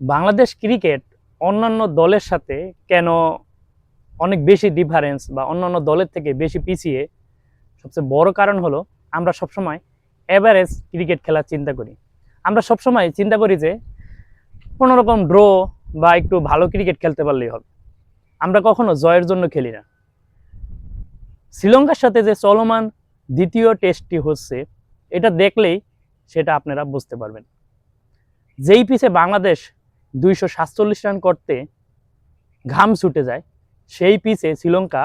Bangladesh cricket অন্যান্য দলের সাথে কেন অনেক বেশি ডিফারেন্স বা অন্যান্য দলের থেকে বেশি পিছিয়ে? সবচেয়ে বড় কারণ হলো, আমরা সবসময় অ্যাভারেজ ক্রিকেট খেলার চিন্তা করি। আমরা সবসময় চিন্তা করি যে, কোনো রকম ড্র বা একটু ভালো ক্রিকেট খেলতে পারলেই হবে। আমরা কখনো জয়ের জন্য খেলি না। শ্রীলঙ্কার সাথে যে চলমান দ্বিতীয় টেস্টটি হচ্ছে, এটা দেখলেই সেটা আপনারা বুঝতে পারবেন। যেই পিছে বাংলাদেশ দুইশো সাতচল্লিশ রান করতে ঘাম ছুটে যায়। সেই পিছে শ্রীলঙ্কা,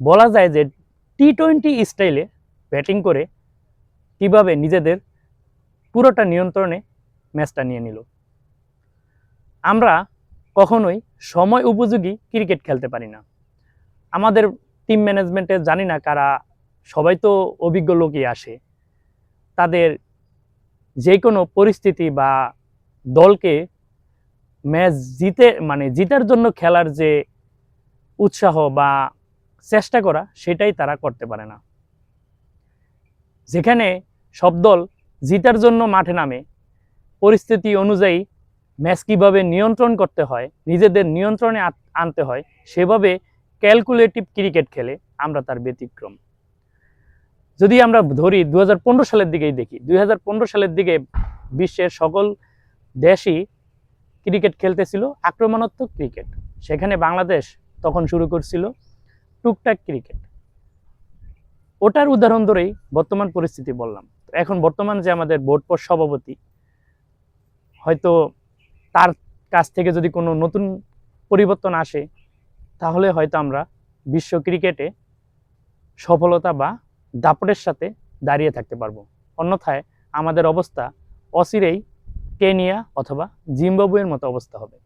বলা যায় যে টি টোয়েন্টি স্টাইলে ব্যাটিং করে কীভাবে নিজেদের পুরোটা নিয়ন্ত্রণে ম্যাচটা নিয়ে নিল। আমরা কখনোই সময় উপযোগী ক্রিকেট খেলতে পারি না। আমাদের টিম ম্যানেজমেন্টে জানি না কারা, সবাই তো অভিজ্ঞ লোকই আসে। তাদের যে কোনো পরিস্থিতি বা দলকে ম্যাচ জিতে মানে জিতার জন্য খেলার যে উৎসাহ বা চেষ্টা করা, সেটাই তারা করতে পারে না। যেখানে সব দল জিতার জন্য মাঠে নামে, পরিস্থিতি অনুযায়ী ম্যাচ কীভাবে নিয়ন্ত্রণ করতে হয়, নিজেদের নিয়ন্ত্রণে আনতে হয়, সেভাবে ক্যালকুলেটিভ ক্রিকেট খেলে আমরা তার ব্যতিক্রম। যদি আমরা ধরি দু হাজার পনেরো সালের দিকেই দেখি দু হাজার পনেরো সালের দিকে বিশ্বের সকল দেশই ক্রিকেট খেলতেছিল, আক্রমণাত্মক ক্রিকেট। সেখানে বাংলাদেশ তখন শুরু করছিল টুকটাক ক্রিকেট। ওটার উদাহরণ ধরেই বর্তমান পরিস্থিতি বললাম। এখন বর্তমান যে আমাদের বোর্ড পর সভাপতি, হয়তো তার কাছ থেকে যদি কোনো নতুন পরিবর্তন আসে, তাহলে হয়তো আমরা বিশ্ব ক্রিকেটে সফলতা বা দাপটের সাথে দাঁড়িয়ে থাকতে পারব। অন্যথায় আমাদের অবস্থা অচিরেই কেনিয়া অথবা জিম্বাবুয়ের মতো অবস্থা হবে।